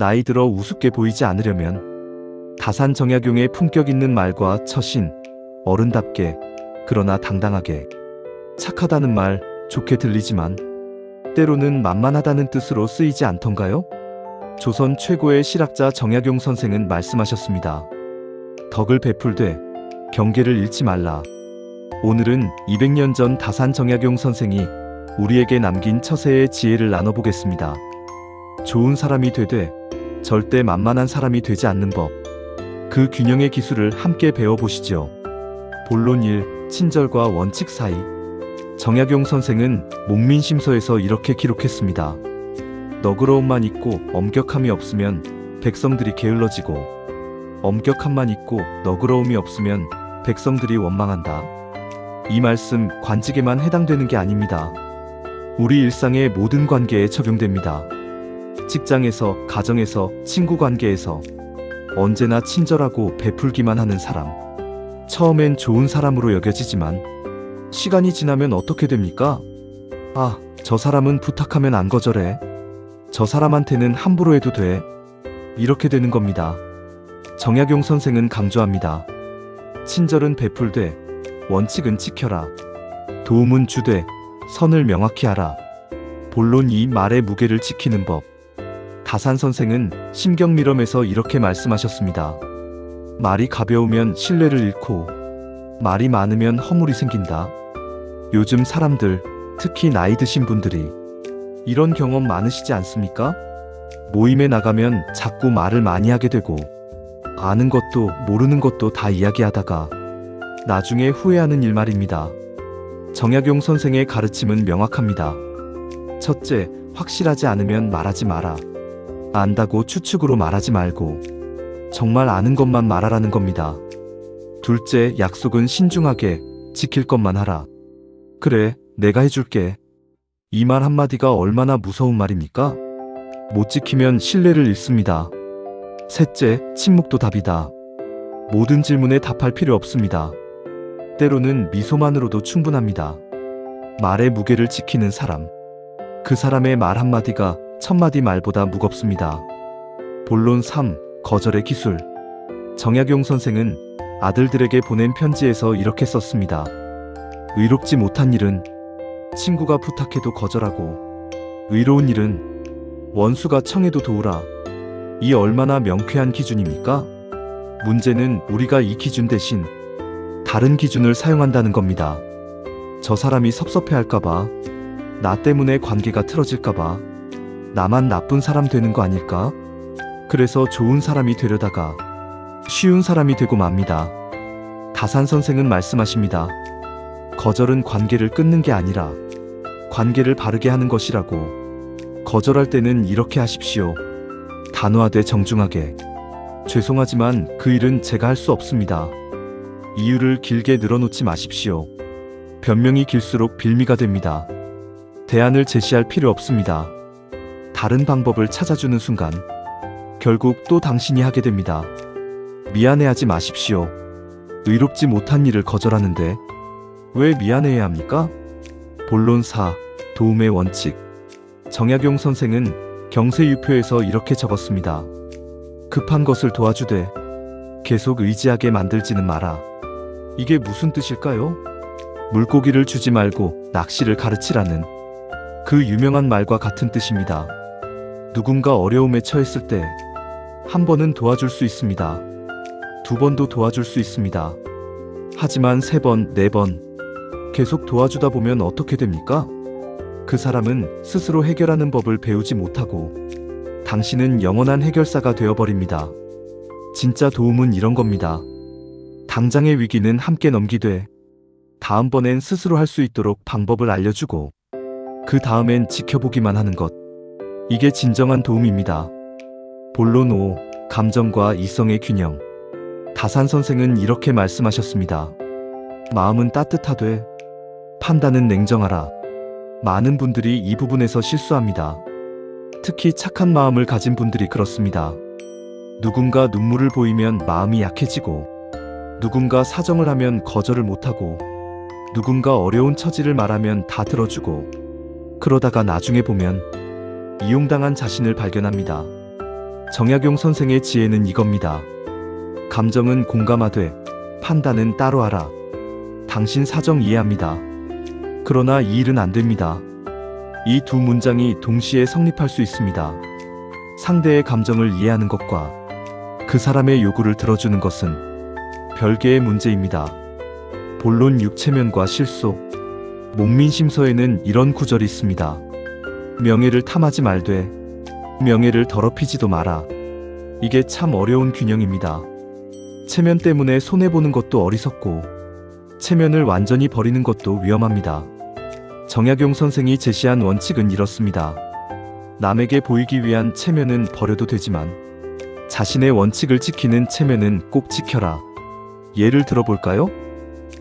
나이 들어 우습게 보이지 않으려면 다산 정약용의 품격 있는 말과 처신, 어른답게, 그러나 당당하게, 착하다는 말 좋게 들리지만 때로는 만만하다는 뜻으로 쓰이지 않던가요? 조선 최고의 실학자 정약용 선생은 말씀하셨습니다. 덕을 베풀되 경계를 잃지 말라. 오늘은 200년 전 다산 정약용 선생이 우리에게 남긴 처세의 지혜를 나눠보겠습니다. 좋은 사람이 되되 절대 만만한 사람이 되지 않는 법. 그 균형의 기술을 함께 배워보시죠. 본론 1. 친절과 원칙 사이. 정약용 선생은 목민심서에서 이렇게 기록했습니다. 너그러움만 있고 엄격함이 없으면 백성들이 게을러지고 엄격함만 있고 너그러움이 없으면 백성들이 원망한다. 이 말씀 관직에만 해당되는 게 아닙니다. 우리 일상의 모든 관계에 적용됩니다. 직장에서, 가정에서, 친구 관계에서 언제나 친절하고 베풀기만 하는 사람. 처음엔 좋은 사람으로 여겨지지만 시간이 지나면 어떻게 됩니까? 아, 저 사람은 부탁하면 안 거절해. 저 사람한테는 함부로 해도 돼. 이렇게 되는 겁니다. 정약용 선생은 강조합니다. 친절은 베풀되 원칙은 지켜라. 도움은 주되 선을 명확히 하라. 본론 이 말의 무게를 지키는 법. 다산 선생은 심경미럼에서 이렇게 말씀하셨습니다. 말이 가벼우면 신뢰를 잃고 말이 많으면 허물이 생긴다. 요즘 사람들, 특히 나이 드신 분들이 이런 경험 많으시지 않습니까? 모임에 나가면 자꾸 말을 많이 하게 되고 아는 것도 모르는 것도 다 이야기하다가 나중에 후회하는 일 말입니다. 정약용 선생의 가르침은 명확합니다. 첫째, 확실하지 않으면 말하지 마라. 안다고 추측으로 말하지 말고 정말 아는 것만 말하라는 겁니다. 둘째, 약속은 신중하게 지킬 것만 하라. 그래, 내가 해줄게. 이 말 한마디가 얼마나 무서운 말입니까? 못 지키면 신뢰를 잃습니다. 셋째, 침묵도 답이다. 모든 질문에 답할 필요 없습니다. 때로는 미소만으로도 충분합니다. 말의 무게를 지키는 사람. 그 사람의 말 한마디가 천마디 말보다 무겁습니다. 본론 3. 거절의 기술. 정약용 선생은 아들들에게 보낸 편지에서 이렇게 썼습니다. 의롭지 못한 일은 친구가 부탁해도 거절하고 의로운 일은 원수가 청해도 도우라. 이 얼마나 명쾌한 기준입니까? 문제는 우리가 이 기준 대신 다른 기준을 사용한다는 겁니다. 저 사람이 섭섭해할까봐, 나 때문에 관계가 틀어질까봐, 나만 나쁜 사람 되는 거 아닐까? 그래서 좋은 사람이 되려다가 쉬운 사람이 되고 맙니다. 다산 선생은 말씀하십니다. 거절은 관계를 끊는 게 아니라 관계를 바르게 하는 것이라고. 거절할 때는 이렇게 하십시오. 단호하되 정중하게. 죄송하지만 그 일은 제가 할 수 없습니다. 이유를 길게 늘어놓지 마십시오. 변명이 길수록 빌미가 됩니다. 대안을 제시할 필요 없습니다. 다른 방법을 찾아주는 순간 결국 또 당신이 하게 됩니다. 미안해하지 마십시오. 의롭지 못한 일을 거절하는데 왜 미안해야 합니까? 본론 4. 도움의 원칙. 정약용 선생은 경세유표에서 이렇게 적었습니다. 급한 것을 도와주되 계속 의지하게 만들지는 마라. 이게 무슨 뜻일까요? 물고기를 주지 말고 낚시를 가르치라는 그 유명한 말과 같은 뜻입니다. 누군가 어려움에 처했을 때 한 번은 도와줄 수 있습니다. 두 번도 도와줄 수 있습니다. 하지만 세 번, 네 번 계속 도와주다 보면 어떻게 됩니까? 그 사람은 스스로 해결하는 법을 배우지 못하고 당신은 영원한 해결사가 되어버립니다. 진짜 도움은 이런 겁니다. 당장의 위기는 함께 넘기되 다음번엔 스스로 할 수 있도록 방법을 알려주고 그 다음엔 지켜보기만 하는 것. 이게 진정한 도움입니다. 본론 5. 감정과 이성의 균형. 다산 선생은 이렇게 말씀하셨습니다. 마음은 따뜻하되 판단은 냉정하라. 많은 분들이 이 부분에서 실수합니다. 특히 착한 마음을 가진 분들이 그렇습니다. 누군가 눈물을 보이면 마음이 약해지고, 누군가 사정을 하면 거절을 못하고, 누군가 어려운 처지를 말하면 다 들어주고, 그러다가 나중에 보면 이용당한 자신을 발견합니다. 정약용 선생의 지혜는 이겁니다. 감정은 공감하되 판단은 따로 하라. 당신 사정 이해합니다. 그러나 이 일은 안 됩니다. 이 두 문장이 동시에 성립할 수 있습니다. 상대의 감정을 이해하는 것과 그 사람의 요구를 들어주는 것은 별개의 문제입니다. 본론 육체면과 실속, 목민심서에는 이런 구절이 있습니다. 명예를 탐하지 말되 명예를 더럽히지도 마라. 이게 참 어려운 균형입니다. 체면 때문에 손해보는 것도 어리석고 체면을 완전히 버리는 것도 위험합니다. 정약용 선생이 제시한 원칙은 이렇습니다. 남에게 보이기 위한 체면은 버려도 되지만 자신의 원칙을 지키는 체면은 꼭 지켜라. 예를 들어볼까요?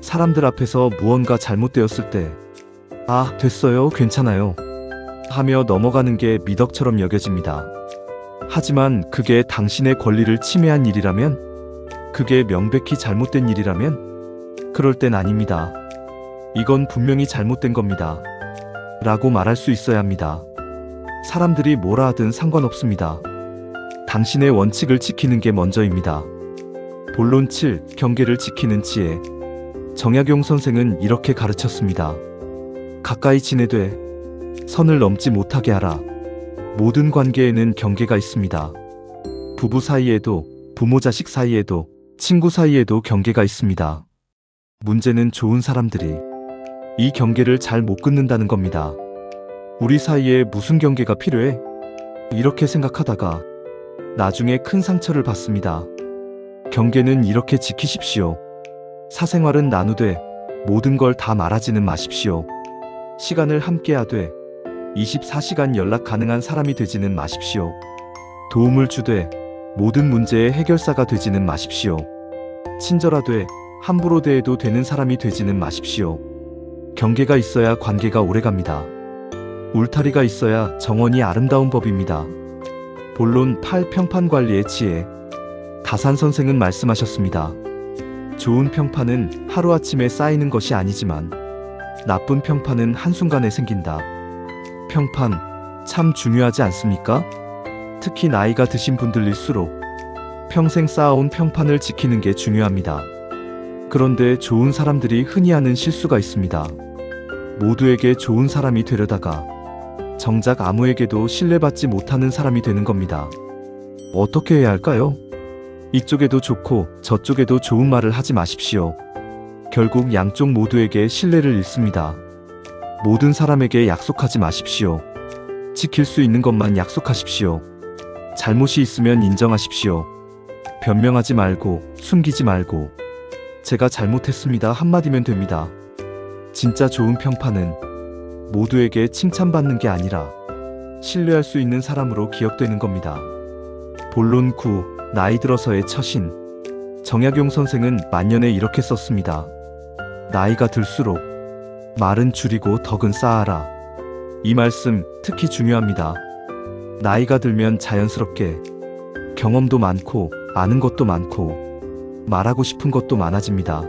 사람들 앞에서 무언가 잘못되었을 때, 아, 됐어요, 괜찮아요. 하며 넘어가는 게 미덕처럼 여겨집니다. 하지만 그게 당신의 권리를 침해한 일이라면, 그게 명백히 잘못된 일이라면, 그럴 땐 아닙니다. 이건 분명히 잘못된 겁니다. 라고 말할 수 있어야 합니다. 사람들이 뭐라 하든 상관없습니다. 당신의 원칙을 지키는 게 먼저입니다. 본론 7. 경계를 지키는 지혜. 정약용 선생은 이렇게 가르쳤습니다. 가까이 지내되 선을 넘지 못하게 하라. 모든 관계에는 경계가 있습니다. 부부 사이에도, 부모 자식 사이에도, 친구 사이에도 경계가 있습니다. 문제는 좋은 사람들이 이 경계를 잘 못 끊는다는 겁니다. 우리 사이에 무슨 경계가 필요해? 이렇게 생각하다가 나중에 큰 상처를 받습니다. 경계는 이렇게 지키십시오. 사생활은 나누되 모든 걸 다 말하지는 마십시오. 시간을 함께 하되 24시간 연락 가능한 사람이 되지는 마십시오. 도움을 주되 모든 문제의 해결사가 되지는 마십시오. 친절하되 함부로 대해도 되는 사람이 되지는 마십시오. 경계가 있어야 관계가 오래갑니다. 울타리가 있어야 정원이 아름다운 법입니다. 본론 8 평판 관리의 지혜. 다산 선생은 말씀하셨습니다. 좋은 평판은 하루아침에 쌓이는 것이 아니지만 나쁜 평판은 한순간에 생긴다. 평판 참 중요하지 않습니까? 특히 나이가 드신 분들일수록 평생 쌓아온 평판을 지키는 게 중요합니다. 그런데 좋은 사람들이 흔히 하는 실수가 있습니다. 모두에게 좋은 사람이 되려다가 정작 아무에게도 신뢰받지 못하는 사람이 되는 겁니다. 어떻게 해야 할까요? 이쪽에도 좋고 저쪽에도 좋은 말을 하지 마십시오. 결국 양쪽 모두에게 신뢰를 잃습니다. 모든 사람에게 약속하지 마십시오. 지킬 수 있는 것만 약속하십시오. 잘못이 있으면 인정하십시오. 변명하지 말고 숨기지 말고 제가 잘못했습니다 한마디면 됩니다. 진짜 좋은 평판은 모두에게 칭찬받는 게 아니라 신뢰할 수 있는 사람으로 기억되는 겁니다. 본론 9 나이 들어서의 처신 정약용 선생은 만년에 이렇게 썼습니다. 나이가 들수록 말은 줄이고 덕은 쌓아라. 이 말씀 특히 중요합니다. 나이가 들면 자연스럽게 경험도 많고 아는 것도 많고 말하고 싶은 것도 많아집니다.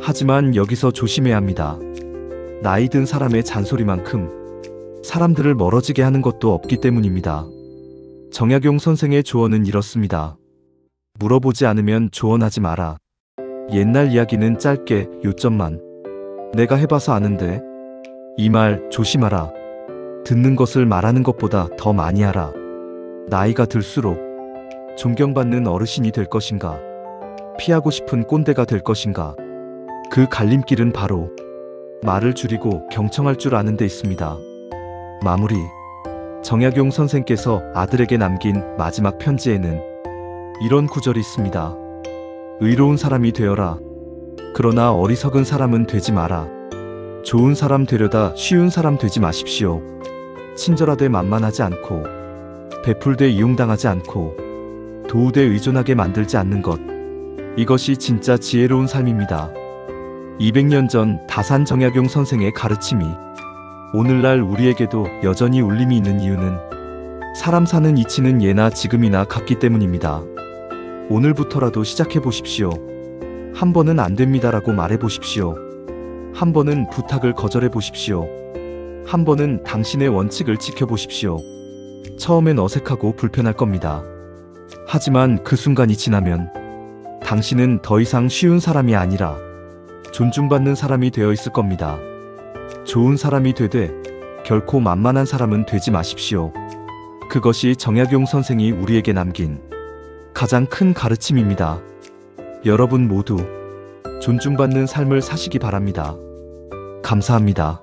하지만 여기서 조심해야 합니다. 나이 든 사람의 잔소리만큼 사람들을 멀어지게 하는 것도 없기 때문입니다. 정약용 선생의 조언은 이렇습니다. 물어보지 않으면 조언하지 마라. 옛날 이야기는 짧게 요점만. 내가 해봐서 아는데. 이 말 조심하라. 듣는 것을 말하는 것보다 더 많이 하라. 나이가 들수록 존경받는 어르신이 될 것인가? 피하고 싶은 꼰대가 될 것인가? 그 갈림길은 바로 말을 줄이고 경청할 줄 아는 데 있습니다. 마무리. 정약용 선생께서 아들에게 남긴 마지막 편지에는 이런 구절이 있습니다. 의로운 사람이 되어라. 그러나 어리석은 사람은 되지 마라. 좋은 사람 되려다 쉬운 사람 되지 마십시오. 친절하되 만만하지 않고, 베풀되 이용당하지 않고, 도우되 의존하게 만들지 않는 것. 이것이 진짜 지혜로운 삶입니다. 200년 전 다산 정약용 선생의 가르침이 오늘날 우리에게도 여전히 울림이 있는 이유는 사람 사는 이치는 예나 지금이나 같기 때문입니다. 오늘부터라도 시작해 보십시오. 한 번은 안 됩니다라고 말해 보십시오. 한 번은 부탁을 거절해 보십시오. 한 번은 당신의 원칙을 지켜 보십시오. 처음엔 어색하고 불편할 겁니다. 하지만 그 순간이 지나면 당신은 더 이상 쉬운 사람이 아니라 존중받는 사람이 되어 있을 겁니다. 좋은 사람이 되되 결코 만만한 사람은 되지 마십시오. 그것이 정약용 선생이 우리에게 남긴 가장 큰 가르침입니다. 여러분 모두 존중받는 삶을 사시기 바랍니다. 감사합니다.